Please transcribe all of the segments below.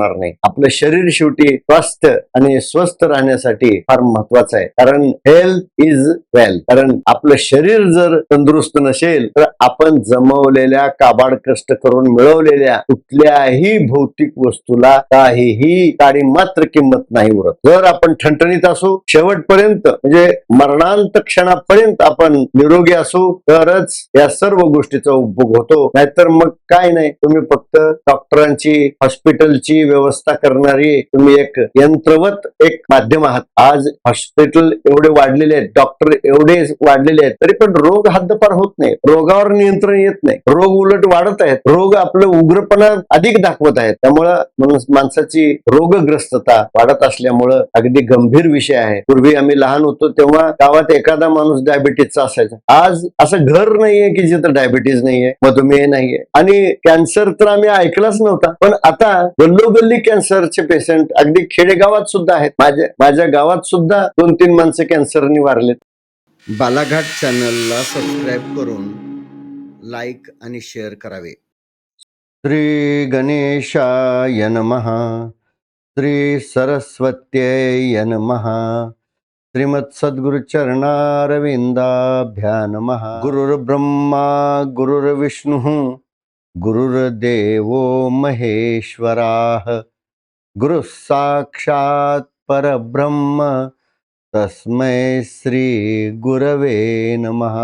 होणार नाही. आपलं शरीर शेवटी स्वास्थ्य आणि स्वस्थ राहण्यासाठी फार महत्वाचं आहे. कारण हेल्थ इज वेल्थ कारण आपलं शरीर जर तंदुरुस्त नसेल तर आपण जमवलेल्या काबाड कष्ट करून मिळवलेल्या कुठल्याही भौतिक वस्तूला काहीही काळी मात्र किंमत नाही उरत. जर आपण ठणठणीत असू शेवटपर्यंत म्हणजे मरणांत क्षणापर्यंत आपण निरोगी असू तरच या सर्व गोष्टीचा उपभोग होतो. नाहीतर मग काय नाही तुम्ही फक्त डॉक्टरांची हॉस्पिटलची व्यवस्था करणारी तुम्ही एक यंत्रवत एक माध्यम आहात. आज हॉस्पिटल एवढे वाढलेले आहेत डॉक्टर एवढे वाढलेले आहेत तरी पण रोग हद्दपार होत नाही. रोगावर नियंत्रण येत नाही. रोग उलट वाढत आहेत. रोग आपलं उग्रपणा अधिक दाखवत आहेत. त्यामुळं माणसाची रोगग्रस्तता वाढत असल्यामुळं अगदी गंभीर विषय आहे. पूर्वी आम्ही लहान होतो तेव्हा गावात एखादा माणूस डायबिटीसचा असायचा. आज असं घर नाहीये की जिथं डायबिटीज नाहीये मधुमेह नाहीये. आणि कॅन्सर तर आम्ही ऐकलाच नव्हता. पण आता गल्लोगल्ली कॅन्सरचे पेशंट अगदी खेडेगावात सुद्धा आहेत. माझ्या माझ्या गावात सुद्धा दोन तीन माणसं कॅन्सरनी वारलेत बालाघाट चॅनलला सबस्क्राईब करून लाईक आणि शेअर करावे. श्री गणेशाय नमः. श्री सरस्वत्यै नमः. श्रीमत् सद्गुरुचरणारविन्दाभ्या नमः. गुरुर्ब्रह्मा गुरुर्विष्णुः. गुरुर्देवो महेश्वराः। गुरुः साक्षात् परब्रह्म तस्मै श्री गुरवे नमः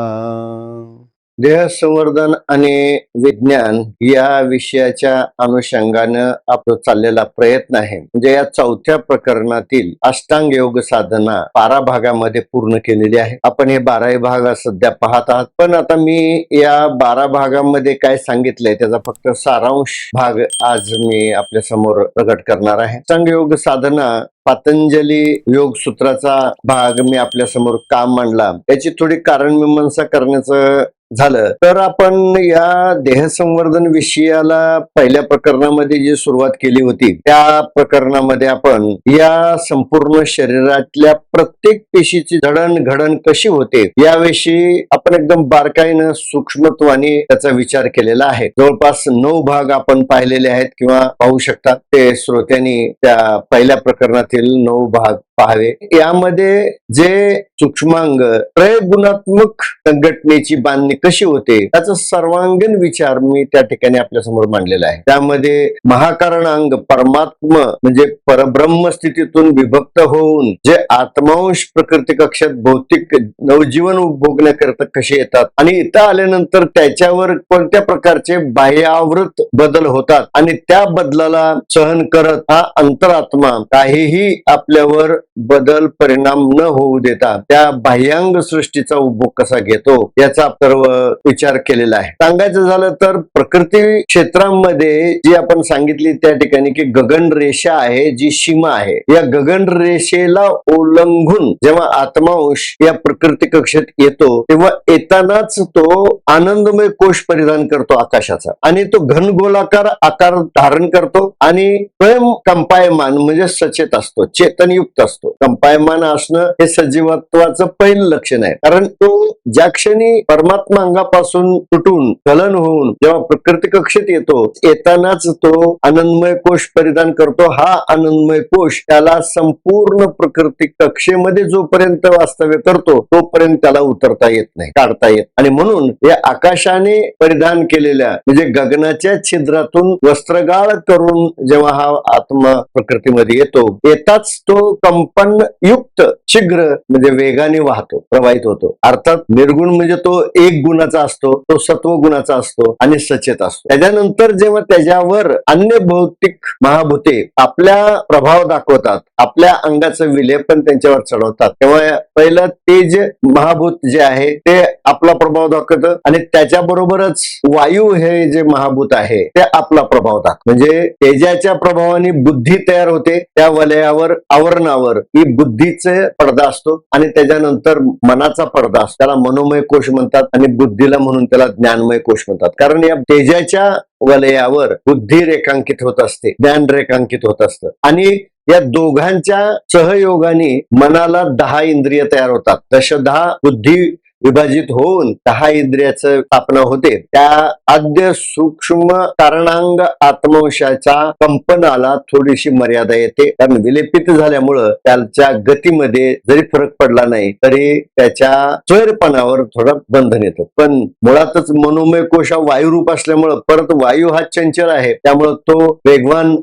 देह संवर्धन आणि विज्ञान या विषयाच्या अनुषंगानं आपला चाललेला प्रयत्न आहे. म्हणजे या चौथ्या प्रकरणातील अष्टांग योग साधना बारा भागामध्ये पूर्ण केलेली आहे. आपण हे बाराही भाग सध्या पाहत आहात. पण आता मी या बारा भागामध्ये काय सांगितलंय त्याचा फक्त सारांश भाग आज मी आपल्यासमोर प्रकट करणार आहे. अष्टांग योग साधना पातंजली योग सूत्राचा भाग मी आपल्यासमोर काम मांडला? याची थोडी कारण मीमांसा करण्याचं झालं. तर आपण या देहसंवर्धन विषयाला पहिल्या प्रकरणामध्ये जी सुरुवात केली होती त्या प्रकरणामध्ये आपण या संपूर्ण शरीरातल्या प्रत्येक पेशीची जडण घडण कशी होते याविषयी आपण एकदम बारकाईनं सूक्ष्मत्वाने त्याचा विचार केलेला आहे. जवळपास नऊ भाग आपण पाहिलेले आहेत किंवा पाहू शकता ते श्रोत्यांनी त्या पहिल्या प्रकरणातील नऊ भाग पाहावे. यामध्ये जे सूक्ष्मांग प्रयगुणात्मक संघटनेची बांधणी कशी होते त्याचा सर्वांगीण विचार मी त्या ठिकाणी आपल्यासमोर मांडलेला आहे. त्यामध्ये महाकारणांग परमात्म म्हणजे परब्रह्म स्थितीतून विभक्त होऊन जे आत्मांश प्रकृती कक्षात भौतिक नवजीवन उपभोगण्याकरता कसे येतात आणि इथं आल्यानंतर त्याच्यावर कोणत्या प्रकारचे बाह्यावृत बदल होतात आणि त्या बदलाला सहन करत हा अंतरात्मा काहीही आपल्यावर बदल परिणाम न होऊ देता त्या बाह्यांग सृष्टीचा उपभोग कसा घेतो याचा सर्व विचार केलेला आहे. सांगायचं झालं तर प्रकृती क्षेत्रामध्ये जी आपण सांगितली त्या ठिकाणी की गगन रेषा आहे जी सीमा आहे. या गगन रेषेला ओलंघून जेव्हा आत्मांश या प्रकृती कक्षेत येतो तेव्हा येतानाच तो आनंदमय कोश परिधान करतो आकाशाचा. आणि तो घनगोलाकार आकार धारण करतो आणि स्वयं कंपायमान म्हणजे सचेत असतो चेतनयुक्त असतो. कंपायमान असणं हे सजीवत्वाचं पहिलं लक्षण आहे. कारण तो ज्या क्षणी परमात्मा अंगापासून तुटून गलन होऊन जेव्हा प्रकृती कक्षेत येतो येतानाच तो आनंदमय कोश परिधान करतो. हा आनंदमय कोश त्याला संपूर्ण प्रकृती कक्षेमध्ये जोपर्यंत वास्तव्य करतो तोपर्यंत त्याला उतरता येत नाही काढता येत आणि म्हणून या आकाशाने परिधान केलेल्या म्हणजे गगनाच्या छिद्रातून वस्त्रगाळ करून जेव्हा हा आत्मा प्रकृतीमध्ये येतो येताच तो कंपन युक्त शीघ्र म्हणजे वेगाने वाहतो प्रवाहित होतो. अर्थात निर्गुण म्हणजे तो एक गुणाचा असतो तो सत्व गुणाचा असतो आणि सचेत असतो. त्याच्यानंतर जेव्हा त्याच्यावर अन्य भौतिक महाभूते आपल्या प्रभाव दाखवतात आपल्या अंगाचं विलेपन त्यांच्यावर चढवतात तेव्हा पहिलं तेज महाभूत जे आहे ते आपला प्रभाव दाखवतं आणि त्याच्याबरोबरच वायू हे जे महाभूत आहे ते आपला प्रभाव दाखव म्हणजे तेजाच्या प्रभावाने बुद्धी तयार होते त्या वलयावर आवरणावर ही बुद्धीचे पडदा असतो आणि त्याच्यानंतर मनाचा पडदा असतो. त्याला मनोमय कोश म्हणतात आणि बुद्धीला म्हणून त्याला ज्ञानमय कोश म्हणतात. कारण या तेजाच्या वलयावर बुद्धी रेखांकित होत असते ज्ञान रेखांकित होत असतं. आणि या दोघांच्या सहयोगाने मनाला दहा इंद्रिय तयार होतात. तशा दहा बुद्धी विभाजित होऊन दहा इंद्रियाचं स्थापना होते. त्या आद्य सूक्ष्म कारणांग आत्मवंशाच्या कंपनाला थोडीशी मर्यादा येते. कारण विलेपित झाल्यामुळं त्याच्या गतीमध्ये जरी फरक पडला नाही तरी त्याच्या स्वैरपणावर थोडं बंधन येतं. पण मुळातच मनोमय कोश हा वायुरूप असल्यामुळं परत वायू हा चंचल आहे. त्यामुळं तो वेगवान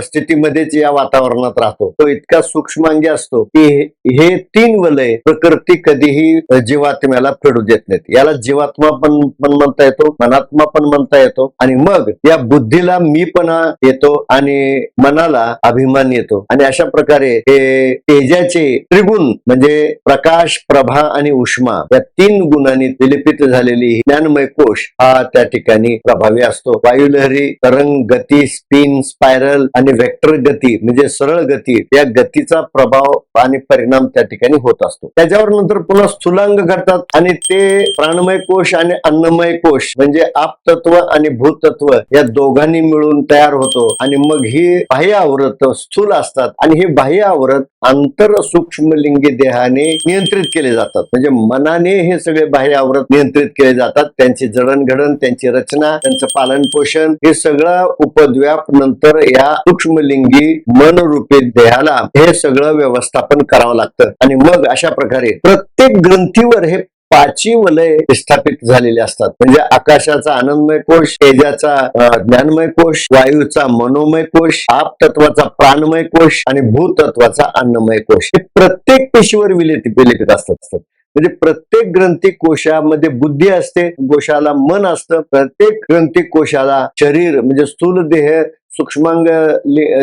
स्थितीमध्येच या वातावरणात राहतो. तो इतका सूक्ष्मांगी असतो की हे- तीन वलय प्रकृती कधीही जीवात्म्या जीवात्म्याला फेडू देत नाहीत. याला जीवात्मा पण पण म्हणता येतो मनात्मा पण म्हणता येतो. आणि मग या बुद्धीला मीपणा येतो आणि मनाला अभिमान येतो. आणि अशा प्रकारे हे तेजाचे त्रिगुण म्हणजे प्रकाश प्रभा आणि उष्मा या तीन गुणांनी विलिपित झालेली ज्ञानमय कोश हा त्या ठिकाणी प्रभावी असतो. वायुलहरी तरंग गती स्पिन स्पायरल आणि व्हेक्टर गती म्हणजे सरळ गती या गतीचा प्रभाव आणि परिणाम त्या ठिकाणी होत असतो. त्याच्यावर नंतर पुन्हा स्थूलांग घडतात. आणि ते प्राणमय कोश आणि अन्नमय कोश म्हणजे आपतत्व आणि भूतत्व या दोघांनी मिळून तयार होतो. आणि मग ही बाह्य आवरत स्थूल असतात. आणि हे बाह्य आवरत आंतर सूक्ष्मलिंगी देहाने नियंत्रित केले जातात. म्हणजे मनाने हे सगळे बाह्य आवरत नियंत्रित केले जातात. त्यांची जडणघडण त्यांची रचना त्यांचं पालन पोषण हे सगळं उपद्व्याप नंतर या सूक्ष्मलिंगी मनरूपी देहाला हे सगळं व्यवस्थापन करावं लागतं. आणि मग अशा प्रकारे प्रत्येक प्रत्येक ग्रंथीवर हे पाची वलय स्थापित झालेले असतात. म्हणजे आकाशाचा आनंदमय कोश तेजाचा ज्ञानमय कोश वायूचा मनोमय कोश आप तत्वाचा प्राणमय कोश आणि भूतत्वाचा अन्नमय कोश. हे प्रत्येक पेशीवर विलेपित विलेपित असतात. म्हणजे प्रत्येक ग्रंथी कोशामध्ये बुद्धी असते कोशाला मन असतं. प्रत्येक ग्रंथी कोशाला शरीर म्हणजे स्थूल देह सूक्ष्मांग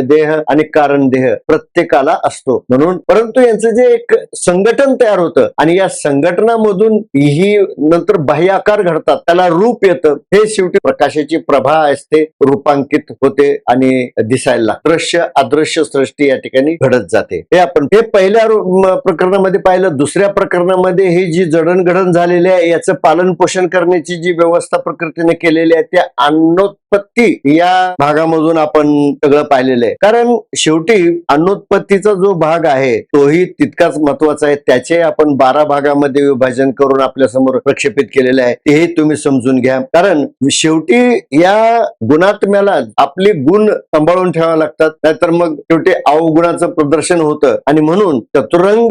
देह आणि कारण देह प्रत्येकाला असतो म्हणून. परंतु यांचं जे एक संघटन तयार होतं आणि या संघटनामधून ही नंतर बाह्य आकार घडतात त्याला रूप येतं हे शेवटी प्रकाशाची प्रभा असते रूपांकित होते आणि दिसायला दृश्य अदृश्य सृष्टी या ठिकाणी घडत जाते. हे आपण हे पहिल्या प्रकरणामध्ये पाहिलं दुसऱ्या प्रकरणामध्ये ही जी जडणघडण झालेली आहे याचं पालन पोषण करण्याची जी व्यवस्था प्रकृतीने केलेली आहे त्या अनुत्पत्ती या भागामधून आपण सगळं पाहिलेलं आहे. कारण शेवटी अनुत्पत्तीचा जो भाग आहे तोही तितकाच महत्त्वाचा आहे. त्याचे आपण बारा भागामध्ये विभाजन करून आपल्यासमोर प्रक्षेपित केलेले आहे. तेही तुम्ही समजून घ्या. कारण शेवटी या गुणात्म्याला आपले गुण सांभाळून ठेवावे लागतात. नाहीतर मग शेवटी अवगुणाचं प्रदर्शन होतं. आणि म्हणून चतुरंग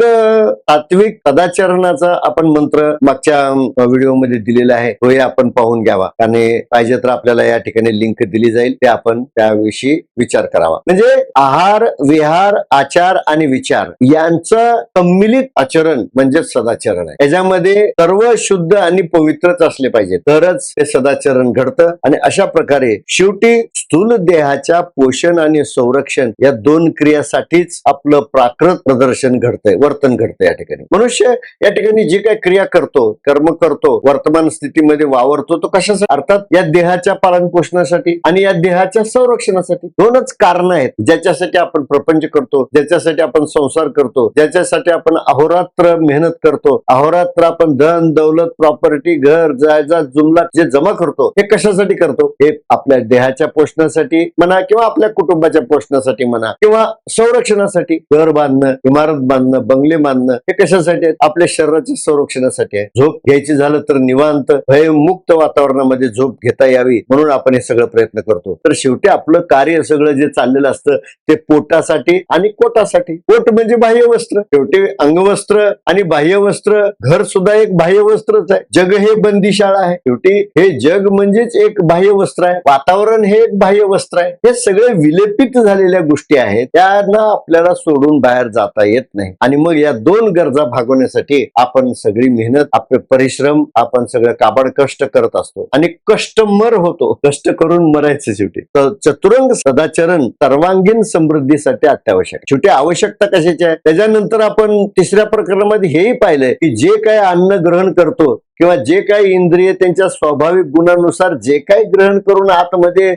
तात्विक सदाचरणाचा आपण मंत्र मागच्या व्हिडिओमध्ये दिलेला आहे. तोही आपण पाहून घ्यावा. आणि पाहिजे तर आपल्याला या ठिकाणी लिंक दिली जाईल ते आपण त्याविषयी विचार करावा. म्हणजे आहार विहार आचार आणि विचार यांचं सम्मिलित आचरण म्हणजे सदाचरण आहे. याच्यामध्ये सर्व शुद्ध आणि पवित्रच असले पाहिजे तरच ते सदाचरण घडतं. आणि अशा प्रकारे शेवटी स्थूल देहाच्या पोषण आणि संरक्षण या दोन क्रियासाठीच आपलं प्राकृत प्रदर्शन घडतंय वर्तन घडतंय या ठिकाणी. मनुष्य या ठिकाणी जी काही क्रिया करतो कर्म करतो वर्तमान स्थितीमध्ये वावरतो तो कशासाठी? अर्थात या देहाच्या पालन पोषणासाठी आणि या देहाच्या संरक्षणासाठी दोनच कारण आहेत. ज्याच्यासाठी आपण प्रपंच करतो ज्याच्यासाठी आपण संसार करतो ज्याच्यासाठी आपण अहोरात्र मेहनत करतो. अहोरात्र आपण धन दौलत प्रॉपर्टी घर जायजा जुमला जे जमा करतो हे कशासाठी करतो? हे आपल्या देहाच्या पोषणासाठी म्हणा किंवा आपल्या कुटुंबाच्या पोषणासाठी म्हणा किंवा संरक्षणासाठी. घर बांधणं इमारत बांधणं बंगले बांधणं हे कशासाठी आहे आपल्या शरीराच्या संरक्षणासाठी आहे झोप घ्यायची झालं तर निवांत भयमुक्त वातावरणामध्ये झोप घेता यावी म्हणून आपण हे सगळं प्रयत्न करतो. तर शेवटी आपलं कार्य सगळं जे चाललेलं असतं ते पोटासाठी आणि कोटासाठी. पोट म्हणजे बाह्य वस्त्र. शेवटी अंगवस्त्र आणि बाह्य वस्त्र घर सुद्धा एक बाह्य वस्त्रच आहे. जग हे बंदीशाळा आहे. शेवटी हे जग म्हणजेच एक बाह्य वस्त्र आहे. वातावरण हे एक बाह्य वस्त्र आहे. हे सगळे विलेपित झालेल्या गोष्टी आहेत. त्यांना आपल्याला सोडून बाहेर जाता येत नाही. आणि मग या दोन गरजा भागवण्यासाठी आपण सगळी मेहनत आपले परिश्रम आपण सगळं काबाड कष्ट करत असतो. आणि कष्टमर होतो. कष्ट करून मरायचं शेवटी तर चतुरंग सदाचरण सर्वांगीण समृद्धीसाठी अत्यावश्यक आहे. शेवटी आवश्यकता कशाची आहे त्याच्यानंतर आपण तिसऱ्या प्रकरणामध्ये हेही पाहिलंय की जे काय अन्न ग्रहण करतो किंवा जे काही इंद्रिय त्यांच्या स्वाभाविक गुणानुसार जे काही ग्रहण करून आतमध्ये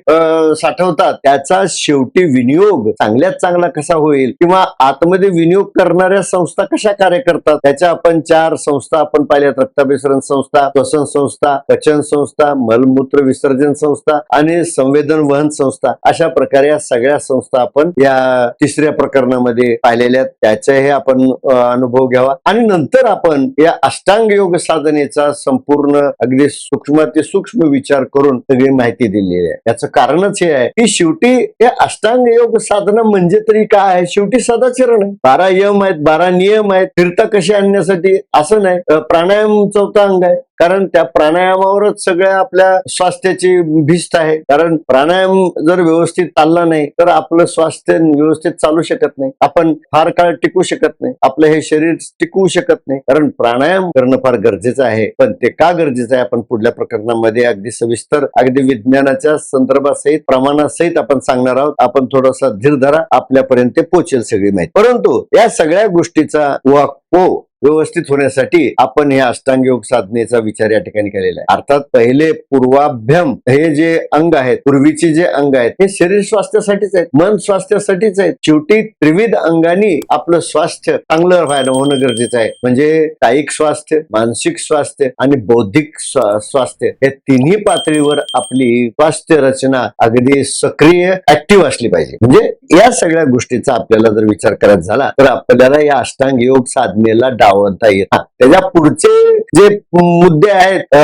साठवतात त्याचा शेवटी विनियोग चांगल्यात चांगला कसा होईल? किंवा आतमध्ये विनियोग करणाऱ्या संस्था कशा कार्य करतात? त्याच्या आपण चार संस्था आपण पाहिल्यात. रक्ताभिसरण संस्था श्वसन संस्था पचन संस्था मलमूत्र विसर्जन संस्था आणि संवेदन वहन संस्था. अशा प्रकारे या सगळ्या संस्था आपण या तिसऱ्या प्रकरणामध्ये पाहिलेल्या आहेत. त्याचाही आपण अनुभव घ्यावा. आणि नंतर आपण या अष्टांग योग साधनेचा संपूर्ण अगदी सूक्ष्म ते सूक्ष्म विचार करून सगळी माहिती दिलेली आहे. याचं कारणच हे आहे की शेवटी हे अष्टांग योग साधना म्हणजे तरी काय आहे? शेवटी सदाचरण आहे. बारा यम आहेत बारा नियम आहेत फिरता कशी आणण्यासाठी? असं नाही. प्राणायाम चौथा अंग आहे. कारण त्या प्राणायामावरच सगळ्या आपल्या स्वास्थ्याची भिस्त आहे. कारण प्राणायाम जर व्यवस्थित चालला नाही तर आपलं स्वास्थ्य व्यवस्थित चालू शकत नाही. आपण फार काळ टिकू शकत नाही. आपलं हे शरीर टिकवू शकत नाही. कारण प्राणायाम करणं फार गरजेचं आहे. पण ते का गरजेचं आहे? आपण पुढल्या प्रकरणामध्ये अगदी सविस्तर अगदी विज्ञानाच्या संदर्भासहित प्रमाणासहित आपण सांगणार आहोत. आपण थोडासा धीर धरा. आपल्यापर्यंत पोचेल पोहोचेल सगळी माहिती. परंतु या सगळ्या गोष्टीचा वाको व्यवस्थित होण्यासाठी आपण हे अष्टांग योग साधनेचा विचार या ठिकाणी केलेला आहे. अर्थात पहिले पूर्वाभ्यम हे जे अंग आहेत पूर्वीचे जे अंग आहेत हे शरीर स्वास्थ्यासाठीच आहेत मन स्वास्थ्यासाठीच आहेत. शेवटी त्रिविध अंगांनी आपलं स्वास्थ्य चांगलं व्हायला होणं गरजेचं आहे. म्हणजे कायिक स्वास्थ्य मानसिक स्वास्थ्य आणि बौद्धिक स्वा- स्वास्थ्य हे तिन्ही पातळीवर आपली स्वास्थ्य रचना अगदी सक्रिय ऍक्टिव्ह असली पाहिजे. म्हणजे या सगळ्या गोष्टीचा आपल्याला जर विचार करायचा झाला तर आपल्याला या अष्टांग योग साधनेला आवडता येतात त्याच्या पुढचे जे मुद्दे आहेत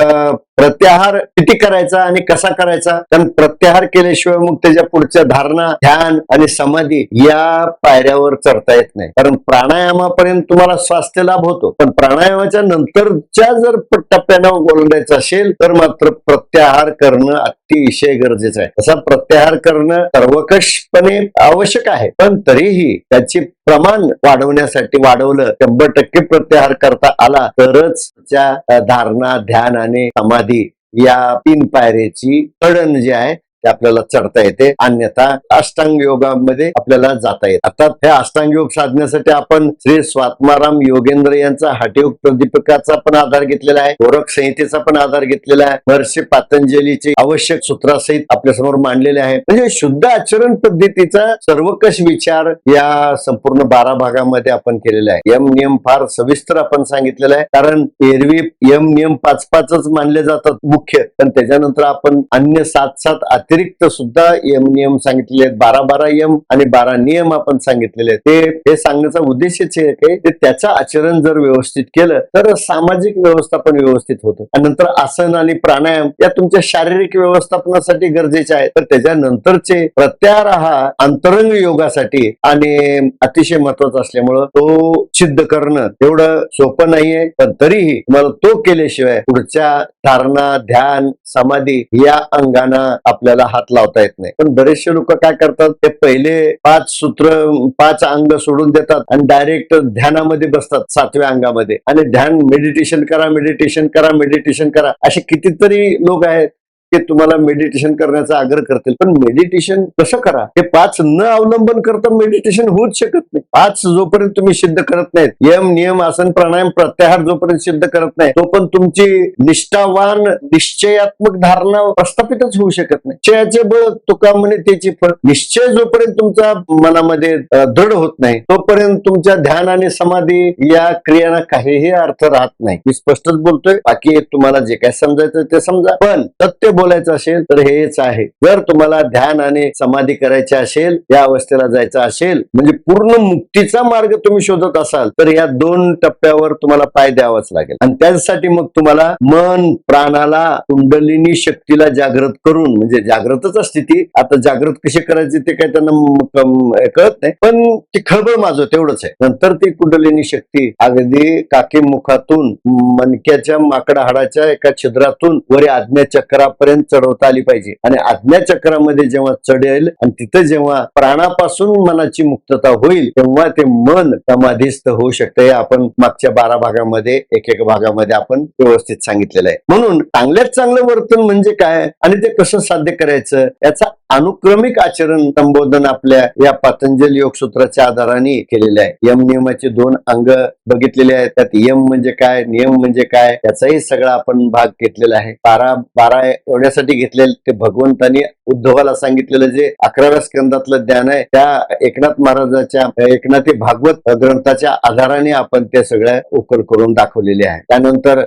प्रत्याहार किती करायचा आणि कसा करायचा? कारण प्रत्याहार केल्याशिवाय मग त्याच्या पुढच्या धारणा ध्यान आणि समाधी या पायऱ्यावर चढता येत नाही. कारण प्राणायामापर्यंत तुम्हाला स्वास्थ्य लाभ होतो. पण प्राणायामाच्या नंतरच्या जर टप्प्यानं बोलायचं असेल तर मात्र प्रत्याहार करणं अतिशय गरजेचं आहे. तसा प्रत्याहार करणं सर्वकषपणे आवश्यक आहे. पण तरीही त्याची प्रमाण वाढवण्यासाठी वाढवलं शंभर टक्के प्रत्याहार करता आला तरच त्या धारणा ध्यान आणि समाधी या तीन पायऱ्याची चढण जी आहे ते आपल्याला चढता येते. अन्यथा अष्टांग योगामध्ये आपल्याला जाता येत. आता हे अष्टांग योग साधण्यासाठी आपण श्री स्वात्माराम योगेंद्र यांचा हटयोग प्रदीपकाचा पण आधार घेतलेला आहे. गोरख संहितेचा पण आधार घेतलेला आहे. महर्षी पातंजलीचे आवश्यक सूत्रासहित आपल्यासमोर मांडलेले आहे. म्हणजे शुद्ध आचरण पद्धतीचा सर्वकष विचार या संपूर्ण बारा भागामध्ये आपण केलेला आहे. यम नियम फार सविस्तर आपण सांगितलेला आहे. कारण एरवी यम नियम पाच पाचच मानले जातात मुख्य. पण त्याच्यानंतर आपण अन्य सात सात अतिरिक्त सुद्धा यम नियम सांगितलेले आहेत बारा बारा यम आणि बारा नियम आपण सांगितलेले आहेत. ते हे सांगण्याचा उद्देशच आहे ते त्याचं आचरण जर व्यवस्थित केलं तर सामाजिक व्यवस्थापन व्यवस्थित होतं. आणि नंतर आसन आणि प्राणायाम या तुमच्या शारीरिक व्यवस्थापनासाठी गरजेचे आहेत. तर त्याच्यानंतरचे प्रत्याहार हा अंतरंग योगासाठी आणि अतिशय महत्त्वाचा असल्यामुळं तो सिद्ध करणं एवढं सोपं नाहीये. पण तरीही तुम्हाला तो केल्याशिवाय पुढच्या धारणा ध्यान समाधी या अंगाना आपल्याला हात लावता येत नाही. पण बरेचसे लोक काय करतात ते पहिले पाच सूत्र पाच अंग सोडून देतात आणि डायरेक्ट ध्यानामध्ये बसतात सातव्या अंगामध्ये. आणि ध्यान मेडिटेशन करा मेडिटेशन करा मेडिटेशन करा. असे कितीतरी लोक आहेत ते तुम्हाला मेडिटेशन करण्याचा आग्रह करतील. पण मेडिटेशन कसं करा? हे पाच न अवलंबन करता मेडिटेशन होऊच शकत नाही. पाच जोपर्यंत तुम्ही सिद्ध करत नाहीत यम नियम आसन प्राणायाम प्रत्याहार जोपर्यंत सिद्ध करत नाही तो पण तुमची निष्ठावान निश्चयात्मक धारणा प्रस्थापितच होऊ शकत नाही. निश्चयाचे बळ तुका म्हणे त्याची फळ निश्चय जोपर्यंत तुमचा मनामध्ये दृढ होत नाही तोपर्यंत तुमच्या ध्यान आणि समाधी या क्रियांना काहीही अर्थ राहत नाही. मी स्पष्टच बोलतोय बाकी तुम्हाला जे काय समजायचं ते समजा. पण सत्य बोलायचं असेल तर हेच आहे. जर तुम्हाला ध्यान आणि समाधी करायची असेल या अवस्थेला जायचं असेल म्हणजे पूर्ण मुक्तीचा मार्ग तुम्ही शोधत असाल तर या दोन टप्प्यावर तुम्हाला पाय द्यावाच लागेल. आणि त्यासाठी मग तुम्हाला मन प्राणाला कुंडलिनी शक्तीला जागृत करून म्हणजे जागृतच असते ती आता जागृत कशी करायची ते काय त्यांना कळत नाही पण ती खळबळ माझं तेवढंच आहे. नंतर ती कुंडलिनी शक्ती अगदी काकी मुखातून मनक्याच्या माकडा हाडाच्या एका छिद्रातून वरी आज्ञा चक्रापर्यंत पर्यंत चढवता आली पाहिजे. आणि आज्ञाचक्रामध्ये जेव्हा चढेल आणि तिथं जेव्हा प्राणापासून मनाची मुक्तता होईल तेव्हा ते मन समाधीस्थ होऊ शकतं. आपण मागच्या बारा भागामध्ये एक एक भागामध्ये आपण व्यवस्थित सांगितलेलं आहे. म्हणून चांगल्यात चांगलं वर्तन म्हणजे काय? आणि ते कसं साध्य करायचं? याचा अनुक्रमिक आचरण संबोधन आपल्या या पातंजल योग सूत्राच्या आधाराने केलेले आहे. यम नियमाचे दोन अंग बघितलेले आहेत. त्यात यम म्हणजे काय? नियम म्हणजे काय? याचाही सगळा आपण भाग घेतलेला आहे. बारा बारा एवढ्यासाठी घेतलेले ते भगवंतांनी उद्धवाला सांगितलेलं जे अकराव्या स्कंदातलं ज्ञान आहे त्या एकनाथ महाराजाच्या एकनाथी भागवत ग्रंथाच्या आधाराने आपण ते सगळ्या उकल करून दाखवलेले आहे. त्यानंतर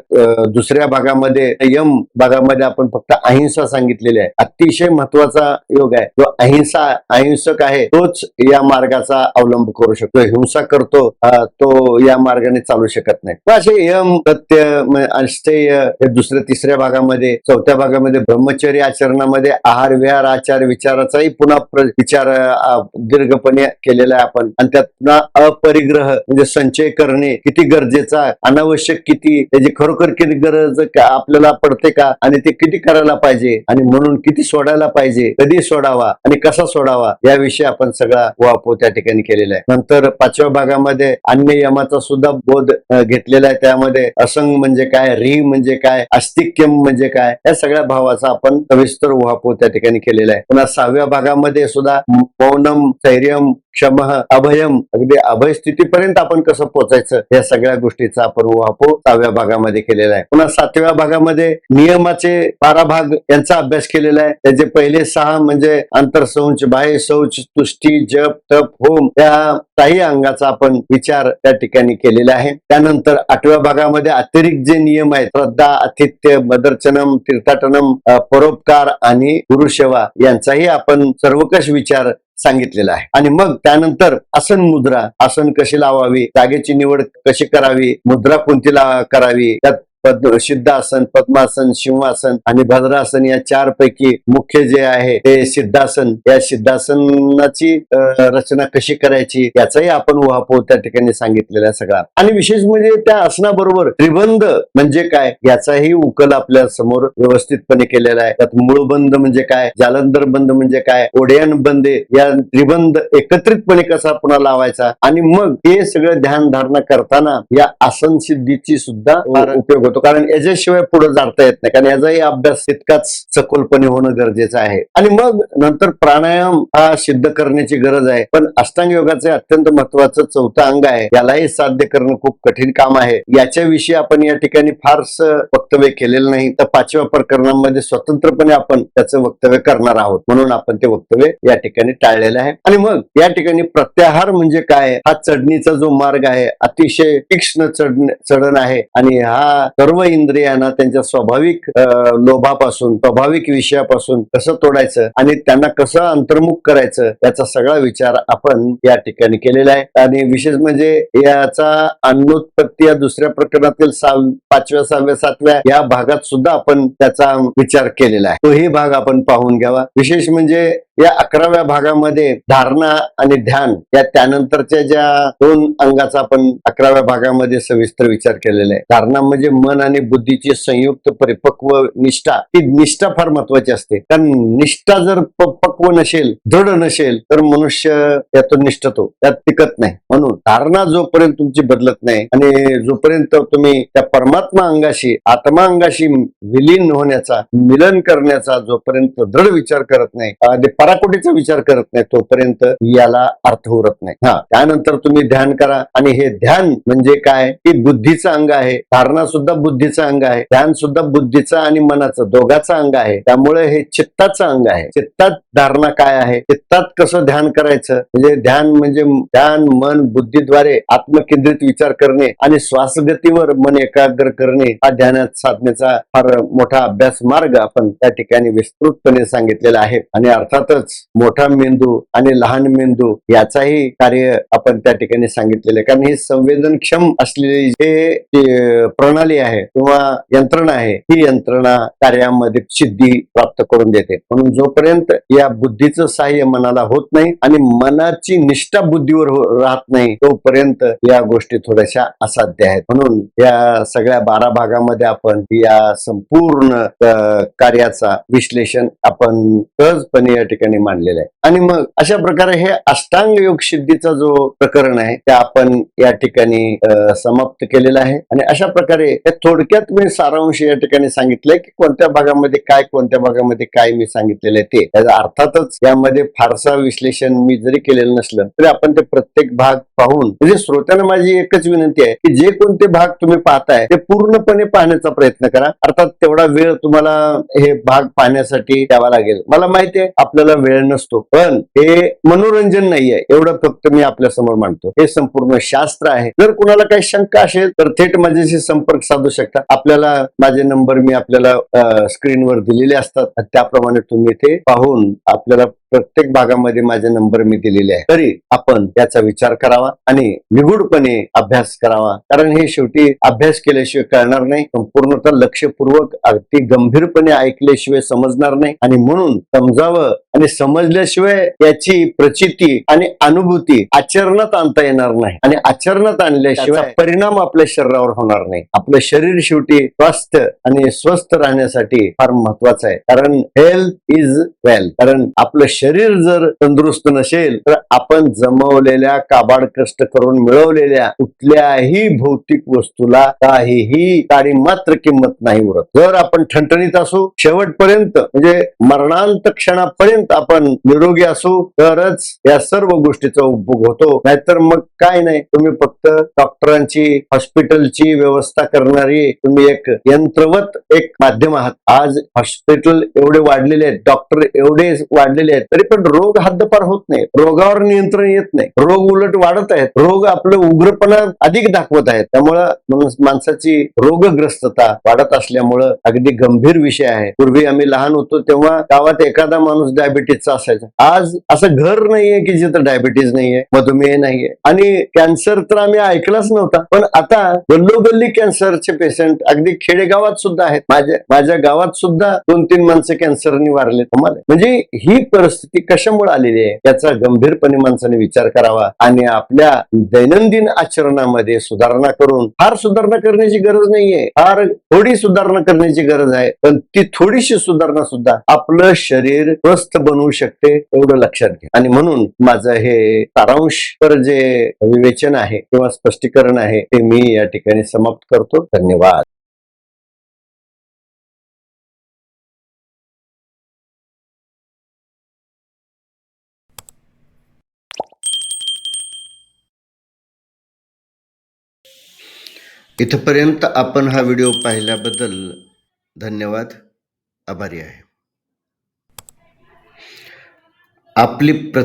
दुसऱ्या भागामध्ये यम भागामध्ये आपण फक्त अहिंसा सांगितलेली आहे. अतिशय महत्त्वाचा योग आहे. जो अहिंसा अहिंसक आहे तोच या मार्गाचा अवलंब करू शकतो. हिंसा करतो तो या मार्गाने चालू शकत नाही. असे यम सत्य अष्टेय हे दुसऱ्या तिसऱ्या भागामध्ये चौथ्या भागामध्ये म्हणजे ब्रह्मचर्य आचरणामध्ये आहार विहार आचार विचाराचाही पुन्हा विचार दीर्घपणे केलेला आहे आपण. आणि त्यात पुन्हा अपरिग्रह म्हणजे संचय करणे किती गरजेचा अनावश्यक किती? त्याची खरोखर किती गरज आपल्याला पडते का? आणि ते किती करायला पाहिजे? आणि म्हणून किती सोडायला पाहिजे? कधी सोडावा? आणि कसा सोडावा? याविषयी आपण सगळा वापो त्या ठिकाणी केलेला आहे. नंतर पाचव्या भागामध्ये अन्य यमाचा सुद्धा बोध घेतलेला आहे त्यामध्ये. असंग म्हणजे काय? री म्हणजे काय? अस्तिक्यम म्हणजे काय? या सगळ्या नावाचा आपण सविस्तर उहापोह त्या ठिकाणी केलेला आहे. पुन्हा सहाव्या भागामध्ये सुद्धा मौनम स्थैर्यम क्षम अभयम. अगदी अभय स्थितीपर्यंत आपण कसं पोचायचं या सगळ्या गोष्टीचा आपण उहापो सहाव्या भागामध्ये केलेला आहे. पुन्हा सातव्या भागामध्ये नियमाचे बारा भाग यांचा अभ्यास केलेला आहे. त्याचे पहिले सहा म्हणजे आंतरसंच बाह्य शौच तुष्टी जप तप होम या काही अंगाचा आपण विचार त्या ठिकाणी केलेला आहे. त्यानंतर आठव्या भागामध्ये अतिरिक्त जे नियम आहेत श्रद्धा आतिथ्य मदर्चनम तीर्थाटनम परोपकार आणि गुरुसेवा यांचाही आपण सर्वकष विचार सांगितलेलं आहे. आणि मग त्यानंतर आसन मुद्रा आसन कशी लावावी जागेची निवड कशी करावी मुद्रा कोणती ला करावी त्यात पद्म सिद्धासन पद्मासन शिवासन आणि भद्रासन या चार पैकी मुख्य जे आहे ते सिद्धासन. या सिद्धासनाची रचना कशी करायची याचाही आपण उहापोह त्या ठिकाणी सांगितलेला आहे सगळा. आणि विशेष म्हणजे त्या आसनाबरोबर त्रिबंध म्हणजे काय याचाही उकल आपल्यासमोर व्यवस्थितपणे केलेला आहे. त्यात मूळबंध म्हणजे काय जालंधर बंद म्हणजे काय ओढ्यान बंदे या त्रिबंध एकत्रितपणे कसा पुन्हा लावायचा आणि मग हे सगळं ध्यान धारणा करताना या आसन सिद्धीची सुद्धा फार उपयोग होतो. कारण याच्याशिवाय पुढे जाता येत नाही. कारण याचाही अभ्यास तितकाच सखोलपणे होणं गरजेचं आहे. आणि मग नंतर प्राणायाम हा सिद्ध करण्याची गरज आहे. पण अष्टांग योगाचे अत्यंत महत्वाचं चौथं अंग आहे. यालाही साध्य करणं खूप कठीण काम आहे. याच्याविषयी आपण या ठिकाणी फारस वक्तव्य केलेलं नाही. तर पाचव्या प्रकरणामध्ये स्वतंत्रपणे आपण त्याचं वक्तव्य करणार आहोत. म्हणून आपण ते वक्तव्य या ठिकाणी टाळलेलं आहे. आणि मग या ठिकाणी प्रत्याहार म्हणजे काय? हा चढणीचा जो मार्ग आहे अतिशय तीक्ष्ण चढण चढण आहे. आणि हा सर्व इंद्रियांना त्यांच्या स्वाभाविक लोभापासून स्वाभाविक विषयापासून कसं तोडायचं आणि त्यांना कसं अंतर्मुख करायचं याचा सगळा विचार आपण या ठिकाणी केलेला आहे. आणि विशेष म्हणजे याचा अन्नोत्पत्ती या दुसऱ्या प्रकरणातील पाचव्या सहाव्या सातव्या या भागात सुद्धा आपण त्याचा विचार केलेला आहे. तोही भाग आपण पाहून घ्यावा. विशेष म्हणजे या अकराव्या भागामध्ये धारणा आणि ध्यान या त्यानंतरच्या ज्या दोन अंगाचा आपण अकराव्या भागामध्ये सविस्तर विचार केलेला आहे. धारणा म्हणजे मन आणि बुद्धीची संयुक्त परिपक्व निष्ठा ही निष्ठा फार महत्वाची असते. कारण निष्ठा जर पक्व नसेल दृढ नसेल तर मनुष्य यातून निष्ठतो. त्यात टिकत नाही. म्हणून धारणा जोपर्यंत तुमची बदलत नाही आणि जोपर्यंत तुम्ही त्या परमात्मा अंगाशी आत्मा अंगाशी विलीन होण्याचा मिलन करण्याचा जोपर्यंत दृढ विचार करत नाही आणि पराकोटीचा विचार करत नाही तोपर्यंत याला अर्थ उरत नाही. हा त्यानंतर तुम्ही ध्यान करा. आणि हे ध्यान म्हणजे काय? की बुद्धीचं अंग आहे. धारणा सुद्धा बुद्धीचं अंग आहे. ध्यान सुद्धा बुद्धीचं आणि मनाचं दोघाचं अंग आहे. त्यामुळे हे चित्ताचं अंग आहे. चित्तात धारणा काय आहे? चित्तात कसं ध्यान करायचं? म्हणजे ध्यान म्हणजे ध्यान मन बुद्धीद्वारे आत्मकेंद्रित विचार करणे आणि श्वासगतीवर मन एकाग्र करणे हा ध्यानात साधण्याचा फार मोठा अभ्यास मार्ग आपण त्या ठिकाणी विस्तृतपणे सांगितलेला आहे. आणि अर्थातच मोठा मेंदू आणि लहान मेंदू याचाही कार्य आपण त्या ठिकाणी सांगितलेलं आहे. कारण ही संवेदनक्षम असलेली जे जे प्रणाली आहे आहे किंवा यंत्रणा आहे ही यंत्रणा कार्यामध्ये सिद्धी प्राप्त करून देते. म्हणून जोपर्यंत या बुद्धीचं सहाय्य मनाला होत नाही आणि मनाची निष्ठा बुद्धीवर हो- राहत नाही तोपर्यंत या गोष्टी थोड्याशा असाध्य आहेत. म्हणून या सगळ्या बारा भागामध्ये आपण या संपूर्ण कार्याचा विश्लेषण आपण सहजपणे या ठिकाणी मांडलेलं आहे. आणि मग अशा प्रकारे हे अष्टांग योग सिद्धीचा जो प्रकरण आहे ते आपण या ठिकाणी समाप्त केलेला आहे. आणि अशा प्रकारे हे थोडक्यात मी सारांश या ठिकाणी सांगितलंय की कोणत्या भागामध्ये काय कोणत्या भागामध्ये काय मी सांगितलेलं आहे ते. त्याचा अर्थातच यामध्ये फारसा विश्लेषण मी जरी केलेलं नसलं तरी आपण ते प्रत्येक भाग पाहून म्हणजे श्रोत्यांना माझी एकच विनंती आहे की जे कोणते भाग तुम्ही पाहताय ते पूर्णपणे पाहण्याचा प्रयत्न करा. अर्थात तेवढा वेळ तुम्हाला हे भाग पाहण्यासाठी द्यावा लागेल. मला माहिती आहे आपल्याला वेळ नसतो. पण हे मनोरंजन नाहीये एवढं फक्त मी आपल्यासमोर मांडतो. हे संपूर्ण शास्त्र आहे. जर कुणाला काही शंका असेल तर थेट माझ्याशी संपर्क साधू शकता. आपल्याला माझे नंबर मी आपल्याला स्क्रीनवर दिलेले असतात. त्याप्रमाणे तुम्ही ते पाहून आपल्याला प्रत्येक भागामध्ये माझे नंबर मी दिलेले आहे तरी आपण याचा विचार करावा आणि निगूढपणे अभ्यास करावा. कारण हे शेवटी अभ्यास केल्याशिवाय कळणार नाही. संपूर्णतः लक्षपूर्वक अगदी गंभीरपणे ऐकल्याशिवाय समजणार नाही. आणि म्हणून समजावं आणि समजल्याशिवाय याची प्रचिती आणि अनुभूती आचरणात आणता येणार नाही. आणि आचरणात आणल्याशिवाय परिणाम आपल्या शरीरावर होणार नाही. आपलं शरीर शरीर शेवटी स्वास्थ्य आणि स्वस्थ राहण्यासाठी फार महत्वाचं आहे. कारण हेल्थ इज वेल्थ कारण आपलं शरीर जर तंदुरुस्त नसेल तर आपण जमवलेल्या काबाड कष्ट करून मिळवलेल्या कुठल्याही भौतिक वस्तूला काहीही काळी मात्र किंमत नाही उरत. जर आपण ठणठणीत असू शेवटपर्यंत म्हणजे मरणांत क्षणापर्यंत आपण निरोगी असू तरच या सर्व गोष्टीचा उपभोग होतो. नाहीतर मग काय नाही तुम्ही फक्त डॉक्टरांची हॉस्पिटलची व्यवस्था करणार तुम्ही एक यंत्रवत एक माध्यम आहात. आज हॉस्पिटल एवढे वाढलेले आहेत डॉक्टर एवढे वाढलेले आहेत तरी पण रोग हद्दपार होत नाही रोगावर नियंत्रण येत नाही. रोग उलट वाढत आहेत. रोग आपलं उग्रपणा अधिक दाखवत आहेत. त्यामुळं माणसाची रोगग्रस्तता वाढत असल्यामुळं अगदी गंभीर विषय आहे. पूर्वी आम्ही लहान होतो तेव्हा गावात एखादा माणूस डायबिटीसचा असायचा. आज असं घर नाहीये की जिथं डायबिटीज नाहीये मधुमेह नाहीये. आणि कॅन्सर तर आम्ही ऐकलाच नव्हता. पण आता गल्लोगल्ली कॅन्सरचे पेशंट अगदी खेडेगावात सुद्धा आहेत. माझ्या माझ्या गावात सुद्धा दोन तीन माणसं कॅन्सरनी वारले तुम्हाला. म्हणजे ही परिस्थिती कशामुळे आलेली आहे? याचा गंभीरपणे माणसाने विचार करावा आणि आपल्या दैनंदिन आचरणामध्ये सुधारणा करून फार सुधारणा करण्याची गरज नाहीये. फार थोडी सुधारणा करण्याची गरज आहे पण ती थोडीशी सुधारणा सुद्धा आपलं शरीर स्वस्थ बनवू शकते एवढं लक्षात घ्या. आणि म्हणून माझं हे सारांश पर जे विवेचन आहे किंवा स्पष्टीकरण आहे ते मी या ठिकाणी समाप्त करतो. धन्यवाद. इथपर्यंत आपण हा व्हिडिओ पाहिल्याबद्दल धन्यवाद. आभारी आहे. आपली प्र